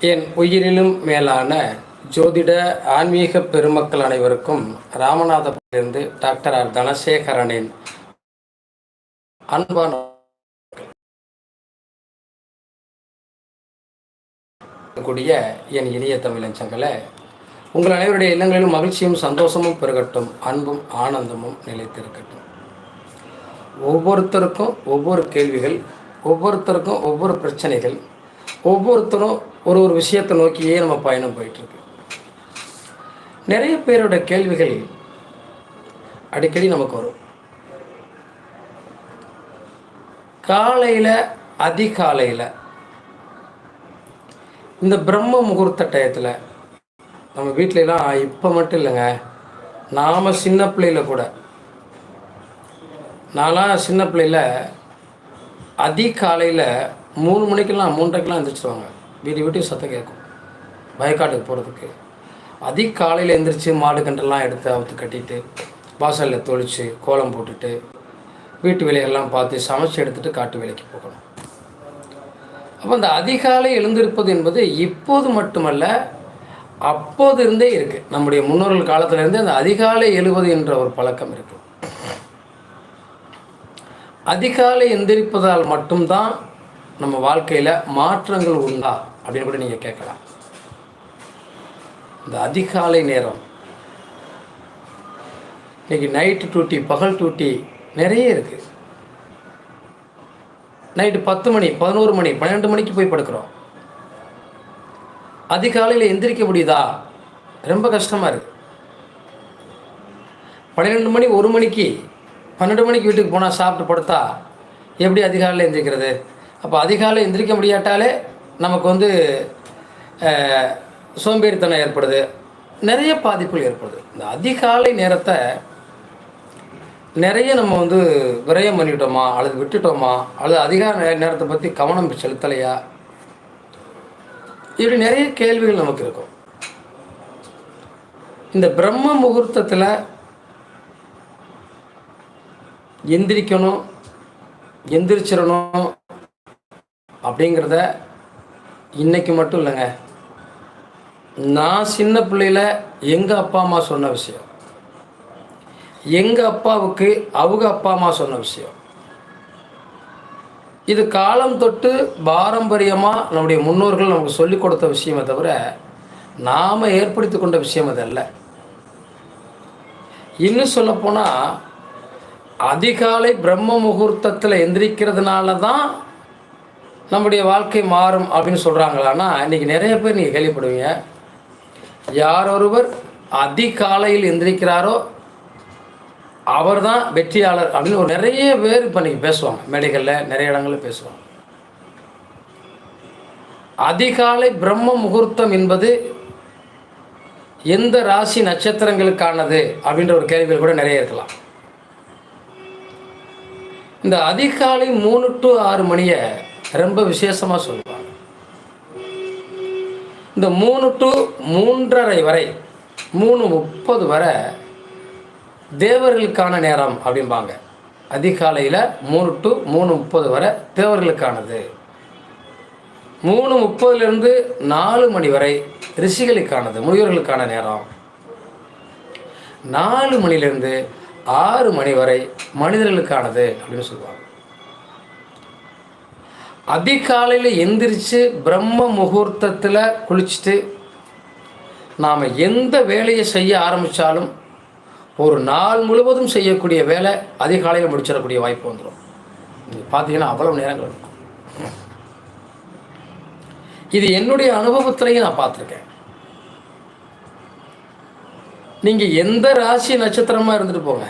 என் உயிரிலும் மேலான ஜோதிட ஆன்மீக பெருமக்கள் அனைவருக்கும் ராமநாதபுரத்திலிருந்து டாக்டர் ஆர் தனசேகரனின் அன்பான கூடிய என் இனிய தமிழஞ்சங்களை உங்கள் அனைவருடைய இல்லங்களிலும் மகிழ்ச்சியும் சந்தோஷமும் பெருகட்டும் அன்பும் ஆனந்தமும் நிலைத்திருக்கட்டும். ஒவ்வொருத்தருக்கும் ஒவ்வொரு கேள்விகள் ஒவ்வொருத்தருக்கும் ஒவ்வொரு பிரச்சனைகள் ஒவ்வொருத்தரும் ஒரு ஒரு விஷயத்தை நோக்கியே நம்ம பயணம் போயிட்டுருக்கு. நிறைய பேரோட கேள்விகள் அடிக்கடி நமக்கு வரும். காலையில் அதிகாலையில் இந்த பிரம்ம முகூர்த்த டயத்தில் நம்ம வீட்டிலலாம் இப்போ மட்டும் இல்லைங்க. நாம் சின்ன பிள்ளையில கூட. நான்லாம் சின்ன பிள்ளையில் அதிகாலையில் மூணு மணிக்கெல்லாம் மூன்றரைக்கெல்லாம் எழுந்திரிச்சிருவாங்க வீடு வீட்டுக்கு சத்தம் கேட்கும். வயக்காட்டுக்கு போகிறதுக்கு அதிகாலையில் எழுந்திரிச்சு மாடு கன்றெல்லாம் எடுத்து அவுத்து கட்டிட்டு வாசலில் தொளித்து கோலம் போட்டுட்டு வீட்டு வேலையெல்லாம் பார்த்து சமைச்சு எடுத்துட்டு காட்டு வேலைக்கு போகணும். அப்போ அந்த அதிகாலை எழுந்திருப்பது என்பது இப்போது மட்டுமல்ல அப்போது இருந்தே இருக்குது நம்முடைய முன்னோர்கள் காலத்திலேருந்தே அந்த அதிகாலை எழுவது என்ற ஒரு பழக்கம் இருக்குது அதிகாலை எந்திரிப்பதால் மட்டும்தான் நம்ம வாழ்க்கையில் மாற்றங்கள் உண்டா அப்படின்னு கூட நீங்கள் கேட்கலாம். இந்த அதிகாலை நேரம். இன்றைக்கி நைட்டு டூட்டி பகல் டூட்டி நிறைய இருக்குது நைட்டு பத்து மணி பதினோரு மணி பன்னெண்டு மணிக்கு போய் படுக்கிறோம். அதிகாலையில் எந்திரிக்க முடியுதா ரொம்ப கஷ்டமாக இருக்குது பன்னிரெண்டு மணி ஒரு மணிக்கு பன்னெண்டு மணிக்கு வீட்டுக்கு போனால் சாப்பிட்டு படுத்தா எப்படி அதிகாலையில் எந்திரிக்கிறது? அப்போ அதிகாலை எந்திரிக்க முடியாட்டாலே நமக்கு வந்து சோம்பேறித்தனம் ஏற்படுது. நிறைய பாதிப்புகள் ஏற்படுது. இந்த அதிகாலை நேரத்தை நிறைய நம்ம வந்து விரயம் பண்ணிட்டோமா அல்லது விட்டுட்டோமா அல்லது அதிகார நேரத்தை பற்றி கவனம் செலுத்தலையா? இப்படி நிறைய கேள்விகள் நமக்கு இருக்கும். இந்த பிரம்ம முகூர்த்தத்தில் எந்திரிக்கணும் எந்திரிச்சிடணும் அப்படிங்கிறத இன்றைக்கி மட்டும் இல்லைங்க. நான் சின்ன பிள்ளையில எங்கள் அப்பா அம்மா சொன்ன விஷயம். எங்கள் அப்பாவுக்கு அவங்க அப்பா அம்மா சொன்ன விஷயம். இது காலம் தொட்டு பாரம்பரியமாக நம்முடைய முன்னோர்கள் நமக்கு சொல்லிக் கொடுத்த விஷயமே தவிர நாம் ஏற்படுத்தி கொண்ட விஷயம் அது அல்ல. இன்னும் சொல்லப்போனால் அதிகாலை பிரம்ம முகூர்த்தத்தில் எந்திரிக்கிறதுனால தான் நம்முடைய வாழ்க்கை மாறும் அப்படின்னு சொல்கிறாங்களான்னா இன்றைக்கி நிறைய பேர் நீங்கள் கேள்விப்படுவீங்க. யார் ஒருவர் அதிகாலையில் எந்திரிக்கிறாரோ அவர்தான் வெற்றியாளர் அப்படின்னு ஒரு நிறைய பேர் இப்போ நீங்கள் பேசுவாங்க. மேடைகளில் நிறைய இடங்களில் பேசுவாங்க. அதிகாலை பிரம்ம முகூர்த்தம் என்பது எந்த ராசி நட்சத்திரங்களுக்கானது அப்படின்ற ஒரு கேள்விகள் கூட நிறைய இருக்கலாம். இந்த அதிகாலை மூணு டு ஆறு மணியை ரொம்ப விசேஷமாக சொல்லுவாங்க. இந்த மூணு டு மூன்றரை வரை மூணு முப்பது வரை தேவர்களுக்கான நேரம் அப்படிம்பாங்க. அதிகாலையில் மூணு டு மூணு முப்பது வரை தேவர்களுக்கானது. மூணு முப்பதுலேருந்து நாலு மணி வரை ரிஷிகளுக்கானது முனிவர்களுக்கான நேரம். நாலு மணிலேருந்து ஆறு மணி வரை மனிதர்களுக்கானது அப்படின்னு சொல்லுவாங்க. அதிகாலையில் எந்திரிச்சு பிரம்ம முகூர்த்தத்தில் குளிச்சுட்டு நாம் எந்த வேலையை செய்ய ஆரம்பித்தாலும் ஒரு நாள் முழுவதும் செய்யக்கூடிய வேலை அதிகாலையில் முடிச்சிடக்கூடிய வாய்ப்பு வந்துடும் நீங்கள் பார்த்தீங்கன்னா அவ்வளவு நேரங்கள் இருக்கும். இது என்னுடைய அனுபவத்திலையும் நான் பார்த்துருக்கேன். நீங்கள் எந்த ராசி நட்சத்திரமாக இருந்துட்டு போங்க.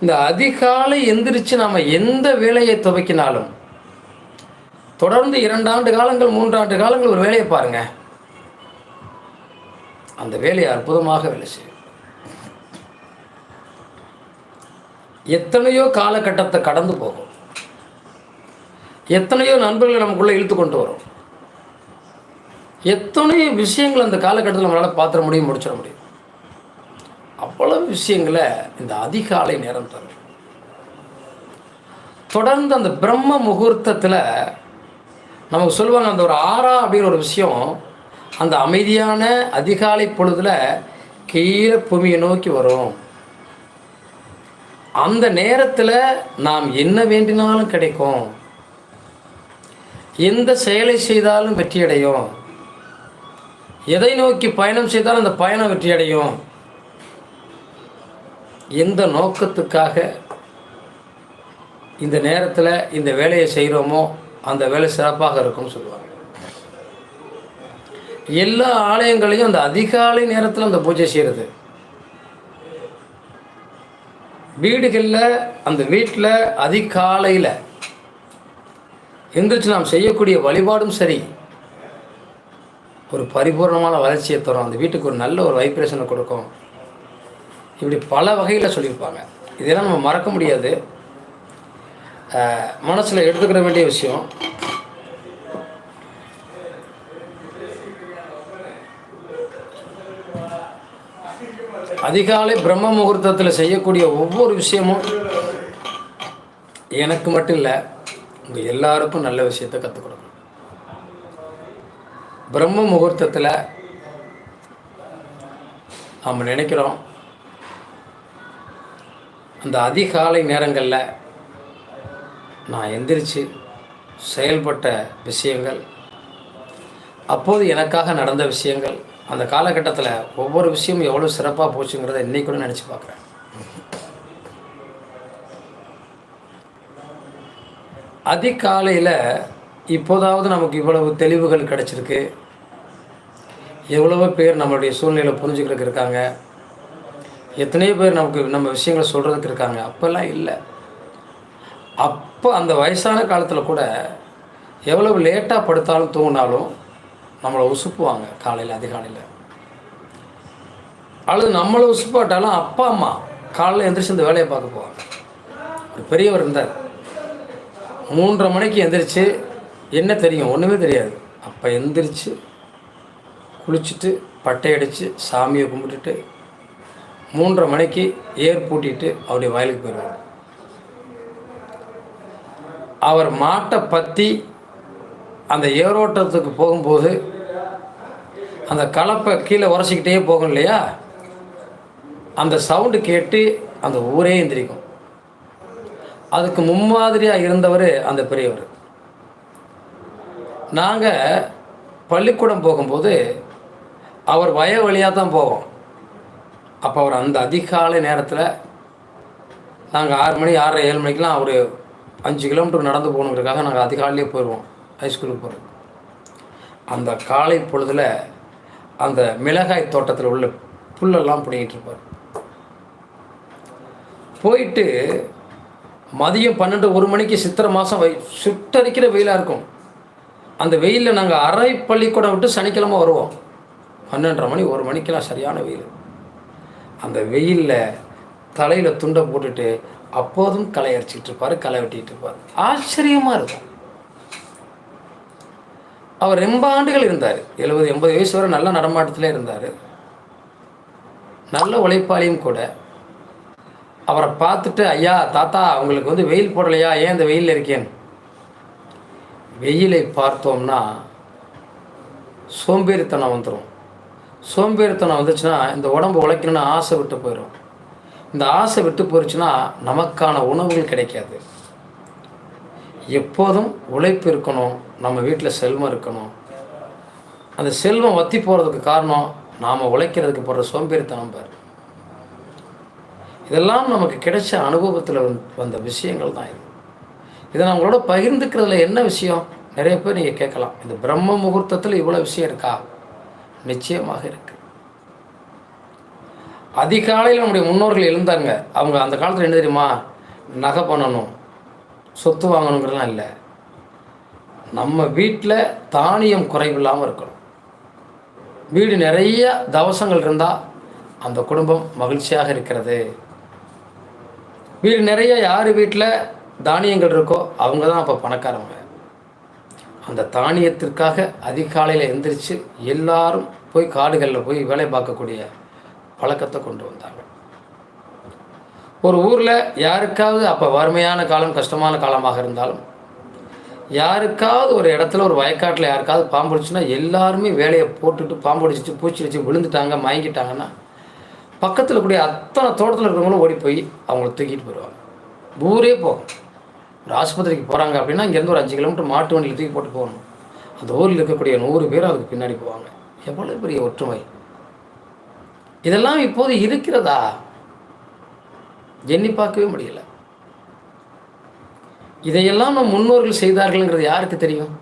இந்த அதிகாலை எந்திரிச்சு நாம் எந்த வேலையை துவக்கினாலும் தொடர்ந்து இரண்டாண்டு காலங்கள் மூன்றாண்டு காலங்கள் ஒரு வேலையை பாருங்க. அந்த வேலையை அற்புதமாக வேலை செய்யும். எத்தனையோ காலகட்டத்தை கடந்து போகும். எத்தனையோ நண்பர்களை நமக்குள்ளே இழுத்து கொண்டு வரும். எத்தனையோ விஷயங்கள் அந்த காலகட்டத்தில் நம்மளால் பார்த்துட முடியும் முடிச்சிட முடியும். அவ்வளவு விஷயங்களை இந்த அதிகாலை நேரம் தரும். தொடர்ந்து அந்த பிரம்ம முகூர்த்தத்தில் நமக்கு சொல்லுவாங்க அந்த ஒரு ஆறா அப்படிங்கிற ஒரு விஷயம் அந்த அமைதியான அதிகாலை பொழுதில் கீழே பூமியை நோக்கி வரும். அந்த நேரத்தில் நாம் என்ன வேண்டினாலும் கிடைக்கும். எந்த செயலை செய்தாலும் வெற்றியடையும். எதை நோக்கி பயணம் செய்தாலும் அந்த பயணம் வெற்றியடையும். எந்த நோக்கத்துக்காக இந்த நேரத்தில் இந்த வேலையை செய்கிறோமோ அந்த வேலை சிறப்பாக இருக்கும்னு சொல்லுவாங்க. எல்லா ஆலயங்களையும் அந்த அதிகாலை நேரத்தில் அந்த பூஜை செய்கிறது வீடுகளில் அந்த வீட்டில் அதிகாலையில் எந்திரிச்சு நாம் செய்யக்கூடிய வழிபாடும் சரி. ஒரு பரிபூர்ணமான வளர்ச்சியை தரும். அந்த வீட்டுக்கு ஒரு நல்ல ஒரு வைப்ரேஷனை கொடுக்கும். இப்படி பல வகையில் சொல்லியிருப்பாங்க. இதெல்லாம் நம்ம மறக்க முடியாது. மனசில் எடுத்துக்கிற வேண்டிய விஷயம். அதிகாலை பிரம்ம முகூர்த்தத்தில் செய்யக்கூடிய ஒவ்வொரு விஷயமும் எனக்கு மட்டும் இல்லை உங்கள் எல்லாருக்கும் நல்ல விஷயத்தை கற்றுக் கொடுக்கணும் பிரம்ம முகூர்த்தத்தில் நாம் நினைக்கிறோம் அந்த அதிகாலை நேரங்களில் நான் எந்திரிச்சு செயல்பட்ட விஷயங்கள் அப்போது எனக்காக நடந்த விஷயங்கள் அந்த காலகட்டத்தில் ஒவ்வொரு விஷயமும் எவ்வளோ சிறப்பாக போச்சுங்கிறத இன்னைக்கு கூட நினச்சி பார்க்குறேன் அதிகாலையில் இப்போதாவது நமக்கு இவ்வளவு தெளிவுகள் கிடச்சிருக்கு. எவ்வளவோ பேர் நம்மளுடைய சூழ்நிலை புரிஞ்சுக்கிறதுக்கு இருக்காங்க. எத்தனையோ பேர் நமக்கு நம்ம விஷயங்களை சொல்கிறதுக்கு இருக்காங்க. அப்போல்லாம் இல்லை. அப்போ அந்த வயசான காலத்தில் கூட எவ்வளவு லேட்டாக படுத்தாலும் தூங்கினாலும் நம்மளை உசுப்புவாங்க காலையில் அதிகாலையில். அல்லது நம்மளை உசுப்பாட்டாலும் அப்பா அம்மா காலையில் எந்திரிச்சு இந்த வேலையை பார்க்க போவாங்க. ஒரு பெரியவர் இருந்தார். மூன்றரை மணிக்கு எந்திரிச்சு என்ன தெரியும்? ஒன்றுமே தெரியாது. அப்போ எந்திரிச்சு குளிச்சுட்டு பட்டை அடித்து சாமியை கும்பிட்டுட்டு மூன்றரை மணிக்கு ஏர் பூட்டிட்டு அவருடைய வயலுக்கு போயிடுவார். அவர் மாட்டை பற்றி அந்த ஏரோட்டத்துக்கு போகும்போது அந்த கலப்பை கீழே உரைச்சிக்கிட்டே போகும் இல்லையா? அந்த சவுண்டு கேட்டு அந்த ஊரே எந்திரிக்கும். அதுக்கு முன்மாதிரியாக இருந்தவர் அந்த பெரியவர். நாங்கள் பள்ளிக்கூடம் போகும்போது அவர் வய வழியாக தான் போவோம். அப்போ அவர் அந்த அதிகாலை நேரத்தில் நாங்கள் ஆறு மணி ஆறரை ஏழு மணிக்கெலாம் அவர் அஞ்சு கிலோமீட்டர் நடந்து போகணுங்கிறதுக்காக நாங்கள் அதிகாலையே போயிடுவோம் ஹைஸ்கூலுக்கு போகிறோம் அந்த காலை பொழுதில் அந்த மிளகாய் தோட்டத்தில் உள்ள புல்லெல்லாம் பிடிங்கிட்டு இருப்பார். போயிட்டு மதியம் பன்னெண்டு ஒரு மணிக்கு சித்திரை மாதம் வை சுட்டரிக்கிற வெயிலாக இருக்கும். அந்த வெயிலில் நாங்கள் அரை பள்ளிக்கூடம் விட்டு சனிக்கிழமை வருவோம். பன்னெண்டரை மணி ஒரு மணிக்கெல்லாம் சரியான வெயில். அந்த வெயிலில் தலையில் துண்டை போட்டுட்டு அப்போதும் களை அரைச்சிக்கிட்டு இருப்பார் களை வெட்டிகிட்டு இருப்பார். ஆச்சரியமாக இருக்கும். அவர் ரொம்ப ஆண்டுகள் இருந்தார். எழுபது எண்பது வயசு வரை நல்ல நடமாட்டத்திலே இருந்தார். நல்ல உழைப்பாளியும் கூட. அவரை பார்த்துட்டு ஐயா தாத்தா அவங்களுக்கு வந்து வெயில் போடலையா? ஏன் இந்த வெயிலில் இருக்கேன்? வெயிலை பார்த்தோம்னா சோம்பேறித்தனம் வந்துடும் சோம்பேறித்தனம் வந்துச்சுன்னா இந்த உடம்பு உழைக்கணும்னு ஆசை விட்டு போயிடும் இந்த ஆசை விட்டு போயிடுச்சுன்னா நமக்கான உணவுகள் கிடைக்காது. எப்போதும் உழைப்பு இருக்கணும் நம்ம வீட்டில் செல்வம் இருக்கணும். அந்த செல்வம் வத்தி போகிறதுக்கு காரணம் நாம் உழைக்கிறதுக்கு போடுற சோம்பேறித்தனம் பாரு. இதெல்லாம் நமக்கு கிடைச்ச அனுபவத்தில் வந்த விஷயங்கள் தான் இது. இதை நம்மளோட பகிர்ந்துக்கிறதுல என்ன விஷயம்? நிறைய பேர் நீங்கள் கேட்கலாம். இந்த பிரம்ம முகூர்த்தத்தில் இவ்வளோ விஷயம் இருக்கா? நிச்சயமாக இருக்கு. அதிகாலையில் நம்முடைய முன்னோர்கள் எழுந்தாங்க. அவங்க அந்த காலத்தில் என்ன தெரியுமா? நகை பண்ணணும் சொத்து வாங்கணுங்கிறலாம் இல்லை. நம்ம வீட்டில் தானியம் குறைவில்லாமல் இருக்கணும். வீடு நிறைய தவசங்கள் இருந்தால் அந்த குடும்பம் மகிழ்ச்சியாக இருக்கிறது. வீடு நிறைய யார் வீட்டில் தானியங்கள் இருக்கோ அவங்க தான் அப்போ பணக்காரவங்க அந்த தானியத்திற்காக அதிகாலையில் எந்திரிச்சு எல்லாரும் போய் காடுகளில் போய் வேலை பார்க்கக்கூடிய பழக்கத்தை கொண்டு வந்தாங்க. ஒரு ஊரில் யாருக்காவது அப்போ வறுமையான காலம் கஷ்டமான காலமாக இருந்தாலும் யாருக்காவது ஒரு இடத்துல ஒரு வயக்காட்டில் யாருக்காவது பாம்பு அடிச்சுன்னா எல்லாருமே வேலையை போட்டுட்டு பாம்பு அடிச்சிட்டு பூச்சி வச்சு விழுந்துட்டாங்க மயங்கிட்டாங்கன்னா பக்கத்தில் கூடிய அத்தனை தோட்டத்தில் இருக்கிறவங்களும் ஓடி போய் அவங்கள தூக்கிட்டு போயிடுவாங்க. ஊரே போகும். ஒரு ஆஸ்பத்திரிக்கு போகிறாங்க அப்படின்னா இங்கேருந்து ஒரு அஞ்சு கிலோமீட்டர் மாட்டு வண்டியில் தூக்கி போட்டு போகணும். அந்த ஊரில் இருக்கக்கூடிய நூறு பேர் அதுக்கு பின்னாடி போவாங்க. எவ்வளோ பெரிய ஒற்றுமை. இதெல்லாம் இப்போது இருக்கிறதா? எண்ணி பார்க்கவே முடியல. இதையெல்லாம் நம் முன்னோர்கள் செய்தார்கள்ங்கிறது யாருக்கு தெரியும்?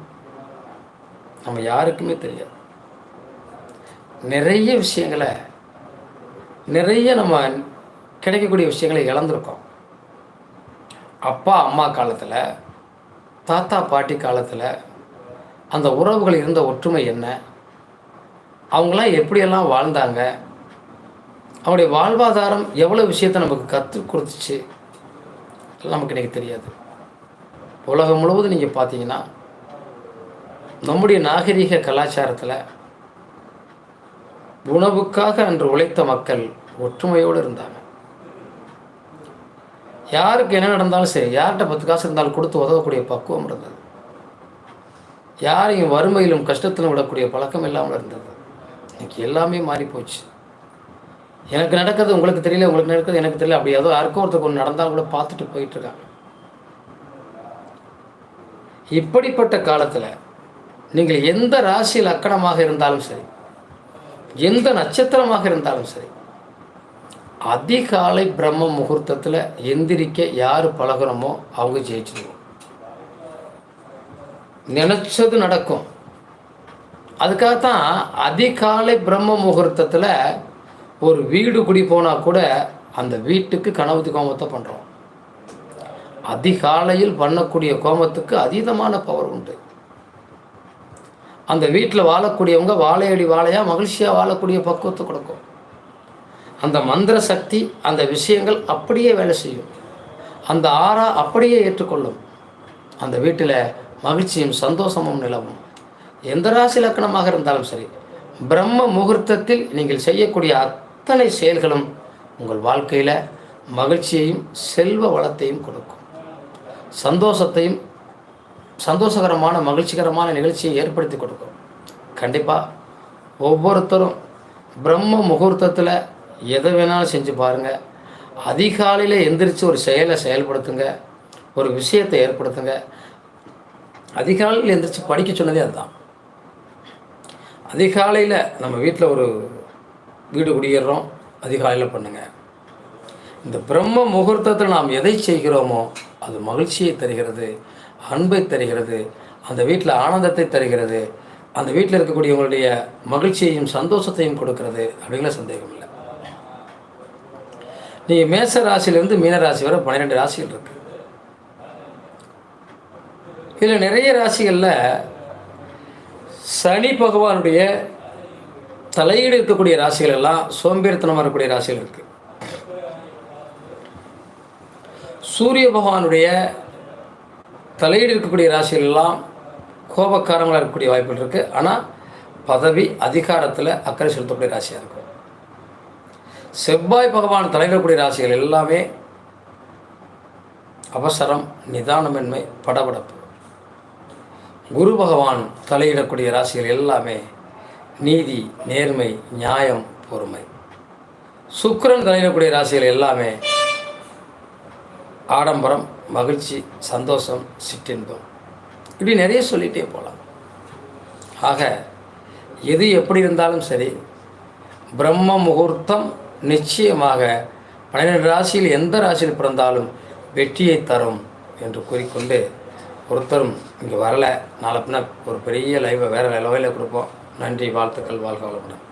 நம்ம யாருக்குமே தெரியாது. நிறைய விஷயங்களை நிறைய நம்ம கிடைக்கக்கூடிய விஷயங்களை இழந்திருக்கோம். அப்பா அம்மா காலத்தில் தாத்தா பாட்டி காலத்தில் அந்த உறவுகள் இருந்த ஒற்றுமை என்ன? அவங்களாம் எப்படியெல்லாம் வாழ்ந்தாங்க? அவங்களுடைய வாழ்வாதாரம் எவ்வளோ விஷயத்தை நமக்கு கற்றுக் கொடுத்துச்சு? நமக்கு இன்றைக்கி தெரியாது. உலகம் முழுவதும் நீங்கள் பார்த்தீங்கன்னா நம்முடைய நாகரிக கலாச்சாரத்தில் உணவுக்காக அன்று உழைத்த மக்கள் ஒற்றுமையோடு இருந்தாங்க. யாருக்கு என்ன நடந்தாலும் சரி யார்கிட்ட பத்து காசு இருந்தாலும் கொடுத்து உதவக்கூடிய பக்குவம் இருந்தது. யாரையும் வறுமையிலும் கஷ்டத்திலும் விடக்கூடிய பழக்கம் இல்லாமல் இருந்தது. இன்னைக்கு எல்லாமே மாறிப்போச்சு. எனக்கு நடக்கிறது உங்களுக்கு தெரியல உங்களுக்கு நடக்கிறது எனக்கு தெரியல. அப்படி ஏதோ யாருக்கும் ஒருத்தருக்கு ஒன்று நடந்தாலும் கூட பார்த்துட்டு போயிட்டுருக்காங்க. இப்படிப்பட்ட காலத்தில் நீங்கள் எந்த ராசியில் அக்கணமாக இருந்தாலும் சரி எந்த நட்சத்திரமாக இருந்தாலும் சரி அதிகாலை பிரம்ம முகூர்த்தத்தில் எந்திரிக்க யார் பழகிறோமோ அவங்க ஜெயிச்சிருவோம். நினச்சது நடக்கும். அதுக்காகத்தான் அதிகாலை பிரம்ம முகூர்த்தத்தில் ஒரு வீடு குடி போனால் கூட அந்த வீட்டுக்கு கனவு கோமத்தை பண்ணுறோம் அதிகாலையில் பண்ணக்கூடிய கோமத்துக்கு அதீதமான பவர் உண்டு. அந்த வீட்டில் வாழக்கூடியவங்க வாழையடி வாழையாக மகிழ்ச்சியாக வாழக்கூடிய பக்குவத்தை கொடுக்கும். அந்த மந்திர சக்தி அந்த விஷயங்கள் அப்படியே வேலை செய்யும். அந்த ஆறா அப்படியே ஏற்றுக்கொள்ளும். அந்த வீட்டில் மகிழ்ச்சியும் சந்தோஷமும் நிலவும். எந்த ராசி லக்கணமாக இருந்தாலும் சரி பிரம்ம முகூர்த்தத்தில் நீங்கள் செய்யக்கூடிய அத்தனை செயல்களும் உங்கள் வாழ்க்கையில் மகிழ்ச்சியையும் செல்வ வளத்தையும் கொடுக்கும். சந்தோஷத்தையும் சந்தோஷகரமான மகிழ்ச்சிகரமான நிகழ்ச்சியை ஏற்படுத்தி கொடுக்கும். கண்டிப்பாக ஒவ்வொருத்தரும் பிரம்ம முகூர்த்தத்தில் எதை வேணாலும் செஞ்சு பாருங்கள் அதிகாலையில் எந்திரிச்சு ஒரு செயலை செயல்படுத்துங்க. ஒரு விஷயத்தை ஏற்படுத்துங்க. அதிகாலையில் எந்திரிச்சு படிக்க சொன்னதே அதுதான். அதிகாலையில் நம்ம வீட்டில் ஒரு வீடு குடியேறோம் அதிகாலையில் பண்ணுங்கள் இந்த பிரம்ம முகூர்த்தத்தில் நாம் எதை செய்கிறோமோ அது மகிழ்ச்சியை தருகிறது அன்பை தருகிறது அந்த வீட்டில் ஆனந்தத்தை தருகிறது அந்த வீட்டில் இருக்கக்கூடியவங்களுடைய மகிழ்ச்சியையும் சந்தோஷத்தையும் கொடுக்கிறது அப்படிங்கிற சந்தேகம் இல்லை. நீங்கள் மேச ராசியிலேருந்து மீன ராசி வரை பன்னிரெண்டு ராசிகள் இருக்கு. இதில் நிறைய ராசிகளில் சனி பகவானுடைய தலையீடு இருக்கக்கூடிய ராசிகள் எல்லாம் சோம்பேறித்தனமாக இருக்கக்கூடிய ராசிகள் இருக்குது சூரிய பகவானுடைய தலையீடு இருக்கக்கூடிய ராசிகள் எல்லாம் கோபக்காரங்களாக இருக்கக்கூடிய வாய்ப்புகள் இருக்குது ஆனால் பதவி அதிகாரத்தில் அக்கறை செலுத்தக்கூடிய ராசியாக இருக்கும். செவ்வாய் பகவான் தலையிடக்கூடிய ராசிகள் எல்லாமே அவசரம் நிதானமின்மை படபடப்பு. குரு பகவான் தலையிடக்கூடிய ராசிகள் எல்லாமே நீதி நேர்மை நியாயம் பொறுமை. சுக்கரன் தலையிடக்கூடிய ராசிகள் எல்லாமே ஆடம்பரம் மகிழ்ச்சி சந்தோஷம் சிற்றின்பம். இப்படி நிறைய சொல்லிகிட்டே போகலாம். ஆக எது எப்படி இருந்தாலும் சரி பிரம்ம முகூர்த்தம் நிச்சயமாக பன்னிரெண்டு ராசியில் எந்த ராசியில் பிறந்தாலும் வெற்றியை தரும் என்று கூறிக்கொண்டு ஒருத்தரும் இங்கே வரலை. நாளை பின்ன ஒரு பெரிய லைவை வேறு லெவலில் கொடுப்போம். நன்றி வாழ்த்துக்கள் வாழ்க வளமுடன்.